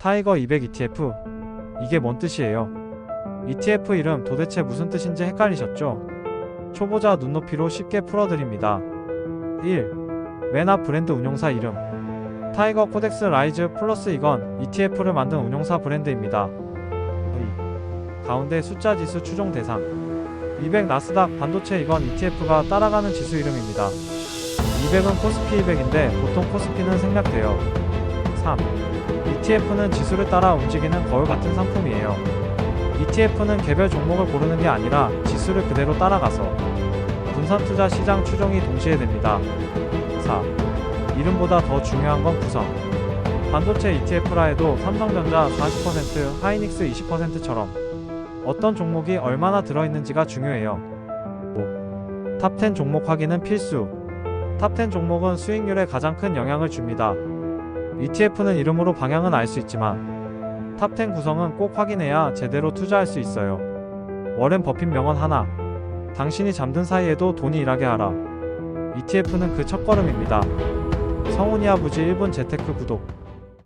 타이거 200 ETF. 이게 뭔 뜻이에요? ETF 이름 도대체 무슨 뜻인지 헷갈리셨죠? 초보자 눈높이로 쉽게 풀어드립니다. 1. 맨 앞 브랜드 운용사 이름. 타이거 코덱스 라이즈 플러스 이건 ETF를 만든 운용사 브랜드입니다. 2. 가운데 숫자 지수 추종 대상. 200 나스닥 반도체 이건 ETF가 따라가는 지수 이름입니다. 200은 코스피 200인데 보통 코스피는 생략돼요. 3. ETF는 지수를 따라 움직이는 거울 같은 상품이에요. ETF는 개별 종목을 고르는 게 아니라 지수를 그대로 따라가서 분산 투자 시장 추종이 동시에 됩니다. 4. 이름보다 더 중요한 건 구성. 반도체 ETF라 해도 삼성전자 40%, 하이닉스 20%처럼 어떤 종목이 얼마나 들어있는지가 중요해요. 5. 탑10 종목 확인은 필수. 탑10 종목은 수익률에 가장 큰 영향을 줍니다. ETF는 이름으로 방향은 알 수 있지만 탑10 구성은 꼭 확인해야 제대로 투자할 수 있어요. 워렌 버핏 명언 하나. 당신이 잠든 사이에도 돈이 일하게 하라. ETF는 그 첫걸음입니다. 성훈이 아버지 1분 재테크 구독.